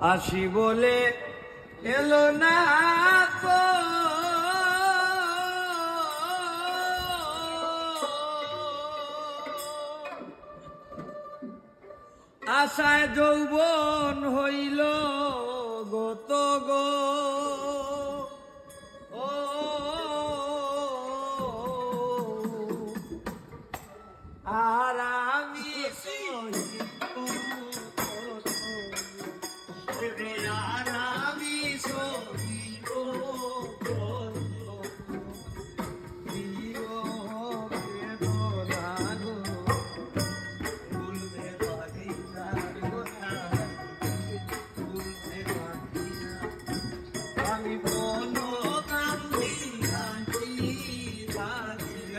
আসি বলে এলো না আশায় যৌবন হইল।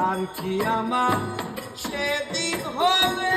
আর কি আমার? সেদিন হবে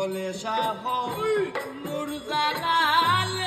বলে শাহ মুরজালাল